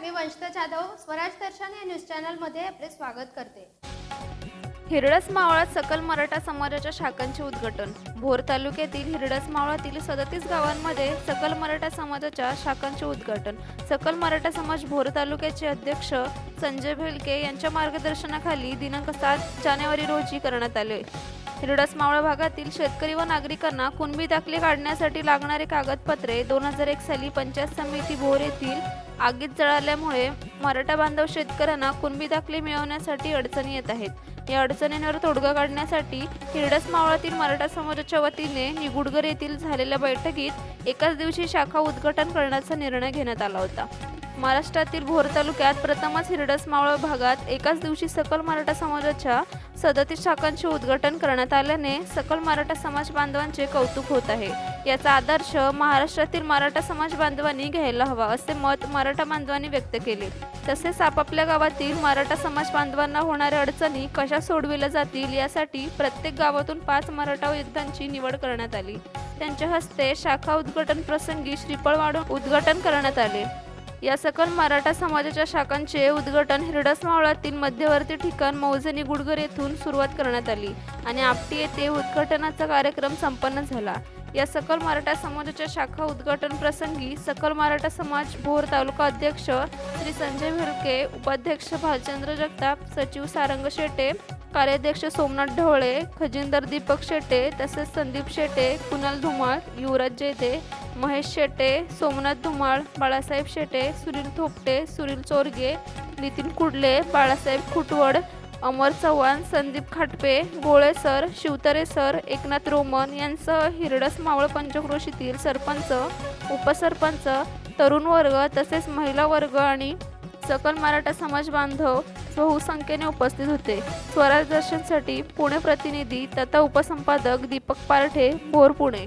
मी वंशता जाधव स्वराज दर्शन या न्यूज चॅनलमध्ये आपले स्वागत करते. हिरडस मावळात सकल मराठा समाजाच्या शाखांचे उद्घाटन. भोर तालुक्यातील हिरडस मावळातील सदतीस गावांमध्ये सकल मराठा समाजाच्या शाखांचे उद्घाटन. सकल मराठा समाज भोर तालुक्याचे अध्यक्ष संजय भेलके यांच्या मार्गदर्शनाखाली दिनांक सात जानेवारी रोजी करण्यात आले. हिरडस मावळ भागातील शेतकरी व नागरिकांना कुणबी दाखले काढण्यासाठी लागणारे कागदपत्रे दोन हजार एक साली पंचायत समिती भोर येथील आगीत जळाल्यामुळे मराठा बांधव शेतकऱ्यांना कुणबी दाखले मिळवण्यासाठी अडचणी येत आहेत. या अडचणींवर तोडगा काढण्यासाठी हिरडस मावळातील मराठा समाजाच्या वतीने निगुडगर येथील झालेल्या बैठकीत एकाच दिवशी शाखा उद्घाटन करण्याचा निर्णय घेण्यात आला होता. महाराष्ट्रातील भोर तालुक्यात प्रथमच हिरडस मावळ भागात एकाच दिवशी सकल मराठा समाजाच्या सदतीस शाखांचे उद्घाटन करण्यात आल्याने सकल मराठा समाज बांधवांचे कौतुक होत आहे. याचा आदर्श महाराष्ट्रातील मराठा समाज बांधवांनी घ्यायला हवा असे मत मराठा बांधवांनी व्यक्त केले. तसेच आपापल्या गावातील मराठा समाज बांधवांना होणाऱ्या अडचणी कशा सोडविल्या जातील यासाठी प्रत्येक गावातून पाच मराठा युद्धांची निवड करण्यात आली. त्यांच्या हस्ते शाखा उद्घाटन प्रसंगी श्रीफळ वाढून उद्घाटन करण्यात आले. या सकल मराठा समाजाच्या शाखांचे उद्घाटन हिरडस मावळातील मध्यवर्ती ठिकाण मौजनी गुडगर येथून सुरुवात करण्यात आली आणि आपटी येथे उद्घाटनाचा कार्यक्रम संपन्न झाला. या सकल मराठा समाजाच्या शाखा उद्घाटन प्रसंगी सकल मराठा समाज भोर तालुका अध्यक्ष श्री संजय भिलके उपाध्यक्ष भालचंद्र जगताप सचिव सारंग शेटे कार्याध्यक्ष सोमनाथ ढवळे खजिनदार दीपक शेटे तसेच संदीप शेटे कुणाल धुमाळ युवराज जेते महेश शेटे सोमनाथ धुमाळ बाळासाहेब शेटे सुनील थोपटे सुनील चोरगे नितीन कुडले बाळासाहेब खुटवड अमर चव्हाण संदीप खाटपे गोळे सर शिवतरे सर एकनाथ रोमन यांसह हिरडस मावळ पंचक्रोशीतील सरपंच उपसरपंच तरुण वर्ग तसेच महिला वर्ग आणि सकल मराठा समाज बांधव बहुसंख्येने उपस्थित होते. स्वराज दर्शनसाठी पुणे प्रतिनिधी तथा उपसंपादक दीपक पारठे भोर पुणे.